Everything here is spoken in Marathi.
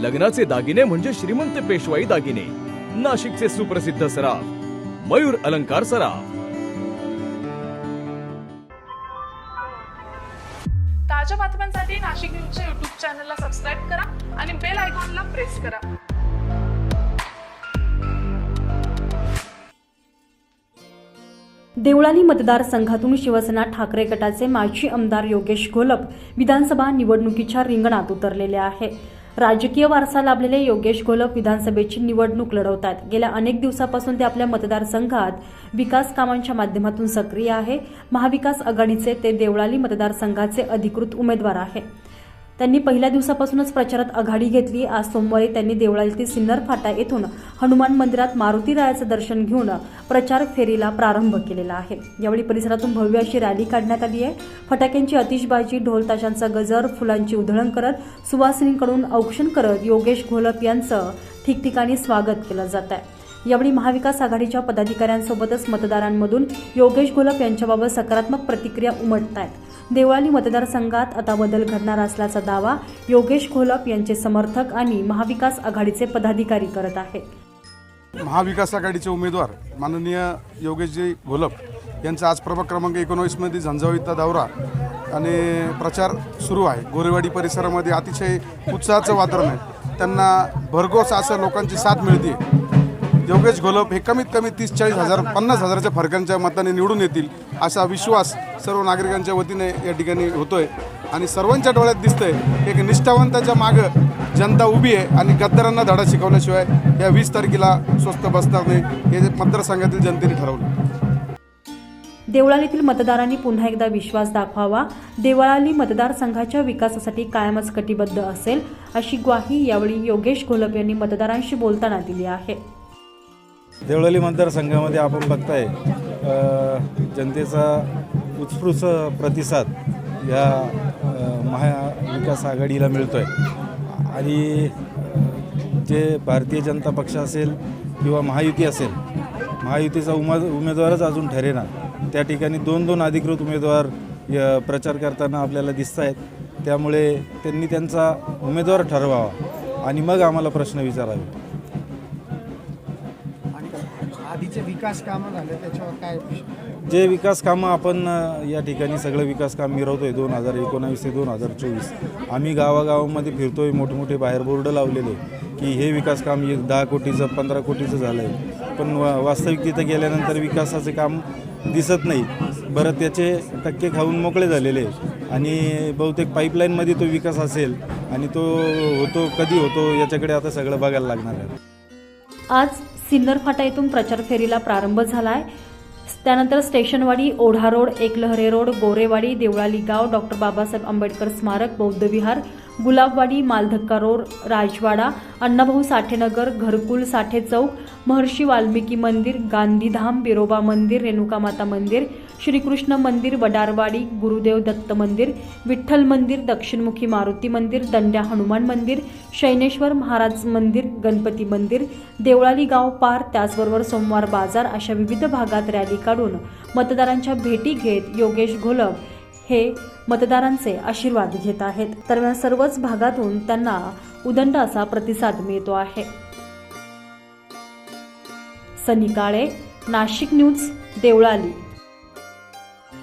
लग्नाचे दागिने म्हणजे श्रीमंत पेशवाई दागिने. नाशिकचे सुप्रसिद्ध सराफ मयूर अलंकार सराफ. ताज्या बातम्यांसाठी नाशिक न्यूजच्या युट्यूब चॅनलला सबस्क्राईब करा आणि बेल आयकॉनला प्रेस करा. देवळाली मतदारसंघातून शिवसेना ठाकरे गटाचे माजी आमदार योगेश घोलप विधानसभा निवडणुकीच्या रिंगणात उतरलेले आहे. राजकीय वारसा लाभलेले योगेश घोलप विधानसभेची निवडणूक लढवत आहेत गेल्या अनेक दिवसापासून ते आपल्या मतदारसंघात विकास कामांच्या माध्यमातून सक्रिय आहे. महाविकास आघाडीचे ते देवळाली मतदारसंघाचे अधिकृत उमेदवार आहे. त्यांनी पहिल्या दिवसापासूनच प्रचारात आघाडी घेतली. आज सोमवारी त्यांनी देवळालीतील सिन्नर फाटा येथून हनुमान मंदिरात मारुती रायाचं दर्शन घेऊन प्रचार फेरीला प्रारंभ केलेला आहे. यावेळी परिसरातून भव्य अशी रॅली काढण्यात आली आहे. फटाक्यांची अतिशबाजी ढोल ताशांचा गजर फुलांची उधळण करत सुवासिनींकडून औक्षण करत योगेश घोलप यांचं ठिकठिकाणी स्वागत केलं जात आहे. यावेळी महाविकास आघाडीच्या पदाधिकाऱ्यांसोबतच मतदारांमधून योगेश घोलप यांच्याबाबत सकारात्मक प्रतिक्रिया उमटत आहेत देवळाली मतदारसंघात आता बदल घडणार असल्याचा दावा योगेश घोलप यांचे समर्थक आणि महाविकास आघाडीचे पदाधिकारी करत आहेत. महाविकास आघाडीचे उमेदवार माननीय योगेशजी घोलप यांचा आज प्रभाग क्रमांक एकोणवीसमध्ये झंझावीचा दौरा आणि प्रचार सुरू आहे. गोरेवाडी परिसरामध्ये अतिशय उत्साहाचं वातावरण आहे. त्यांना भरघोस असं लोकांची साथ मिळते योगेश घोलप हे कमीत कमी तीस चाळीस हजार पन्नास हजाराच्या फरकांच्या मताने निवडून येतील असा विश्वास सर्व नागरिकांच्या वतीने या ठिकाणी होतोय. आणि सर्वांच्या डोळ्यात दिसतंय एक निष्ठावंताच्या मागं जनता उभी आहे आणि गद्दारांना धडा शिकवल्याशिवाय या वीस तारखेला स्वस्त बसणार नाही हे मतदारसंघातील जनतेने ठरवलं. देवळालीतील मतदारांनी पुन्हा एकदा विश्वास दाखवावा. देवळाली मतदारसंघाच्या विकासासाठी कायमच कटिबद्ध असेल अशी ग्वाही यावेळी योगेश घोलप यांनी मतदारांशी बोलताना दिली आहे. देवळाली मतदारसंघामध्ये आपण बघताय जनतेचा उत्स्फूर्त प्रतिसाद या महाविकास आघाडीला मिळतो आहे आणि जे भारतीय जनता पक्ष असेल किंवा महायुती असेल महायुतीचा उमा उमेदवारच अजून ठरेना. त्या ठिकाणी दोन दोन अधिकृत उमेदवार य- प्रचार करताना आपल्याला दिसत आहेत त्यामुळे त्यांनी त्यांचा उमेदवार ठरवावा. आणि मग आम्हाला प्रश्न विचारावे. आधीचे विकास कामं झाले त्याच्यावर काय जे विकास कामं आपण या ठिकाणी सगळं विकास काम मिरवतोय दोन हजार एकोणावीस ते दोन हजार चोवीस. आम्ही गावागावामध्ये फिरतोय मोठमोठे बाहेर बोर्ड लावलेले की हे विकास काम एक दहा कोटीचं पंधरा कोटीचं झालं आहे पण वा वास्तविक तिथं गेल्यानंतर विकासाचे काम दिसत नाही. बरं त्याचे टक्के खाऊन मोकळे झालेले. आणि बहुतेक पाईपलाईनमध्ये तो विकास असेल आणि तो होतो कधी होतो याच्याकडे आता सगळं बघायला लागणार आहे. आज सिन्नर फाटा येथून प्रचार फेरीला प्रारंभ झाला आहे त्यानंतर स्टेशनवाडी ओढा रोड एकलहरे रोड गोरेवाडी देवळाली गाव डॉक्टर बाबासाहेब आंबेडकर स्मारक बौद्ध विहार गुलाबवाडी मालधक्का रोड राजवाडा अण्णाभाऊ साठेनगर घरकुल साठे चौक महर्षी वाल्मिकी मंदिर गांधीधाम बिरोबा मंदिर रेणुका माता मंदिर श्रीकृष्ण मंदिर वडारवाडी गुरुदेव दत्त मंदिर विठ्ठल मंदिर दक्षिणमुखी मारुती मंदिर दंड्या हनुमान मंदिर शैनेश्वर महाराज मंदिर गणपती मंदिर देवळाली गाव पार त्याचबरोबर सोमवार बाजार अशा विविध भागात रॅली काढून मतदारांच्या भेटी घेत योगेश घोलप हे मतदारांचे आशीर्वाद घेत आहेत. दरम्यान सर्वच भागातून त्यांना उदंड असा प्रतिसाद मिळतो आहे. सनी काळे नाशिक न्यूज देवळाली.